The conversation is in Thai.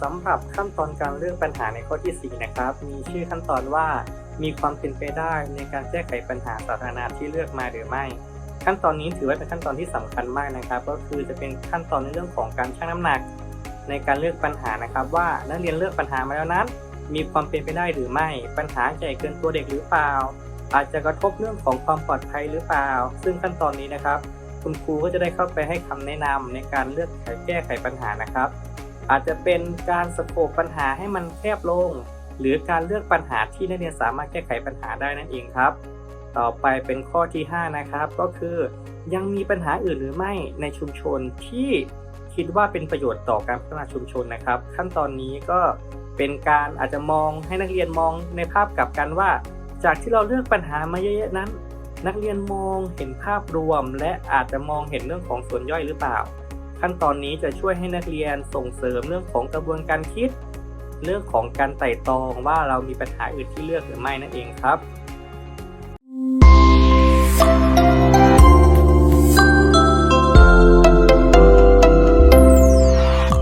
สำหรับขั้นตอนการเลือกปัญหาในข้อที่ 4 นะครับ มีชื่อขั้นตอนว่า มีความเป็นไปได้ในการแก้ไขปัญหาสาธารณะที่เลือกมาหรือไม่ ขั้นตอนนี้ถือว่าเป็นขั้นตอนที่สำคัญมากนะครับ ก็คือจะเป็นขั้นตอนในเรื่องของการชั่งน้ำหนัก ในการเลือกปัญหานะครับ ว่านักเรียนเลือกปัญหามาแล้วนั้น มีความเป็นไปได้หรือไม่ ปัญหาใหญ่เกินตัวเด็กหรือเปล่า อาจจะกระทบเรื่องของความปลอดภัยหรือเปล่า ซึ่งขั้นตอนนี้นะครับ คุณครูก็จะได้เข้าไปให้คำแนะนำในการเลือกแก้ไขปัญหานะครับ อาจจะเป็นการสโคปปัญหาให้มันแคบลง หรือการเลือกปัญหาที่นักเรียนสามารถแก้ไขปัญหาได้นั่นเองครับ ต่อไปเป็นข้อที่ 5 นะครับ ก็คือยังมีปัญหาอื่นหรือไม่ในชุมชนที่คิดว่าเป็นประโยชน์ต่อการพัฒนาชุมชนนะครับ ขั้นตอนนี้ก็เป็นการอาจจะมองให้นักเรียนมองในภาพกลับกันว่า จากที่เราเลือกปัญหามาเยอะๆนั้น นักเรียนมองเห็นภาพรวม และอาจจะมองเห็นเรื่องของส่วนย่อยหรือเปล่า ขั้นตอนนี้จะช่วยให้นักเรียนส่งเสริมเรื่องของกระบวนการคิด เรื่องของการไต่ตรองว่าเรามีปัญหาอื่นที่เลือกหรือไม่นั่นเองครับ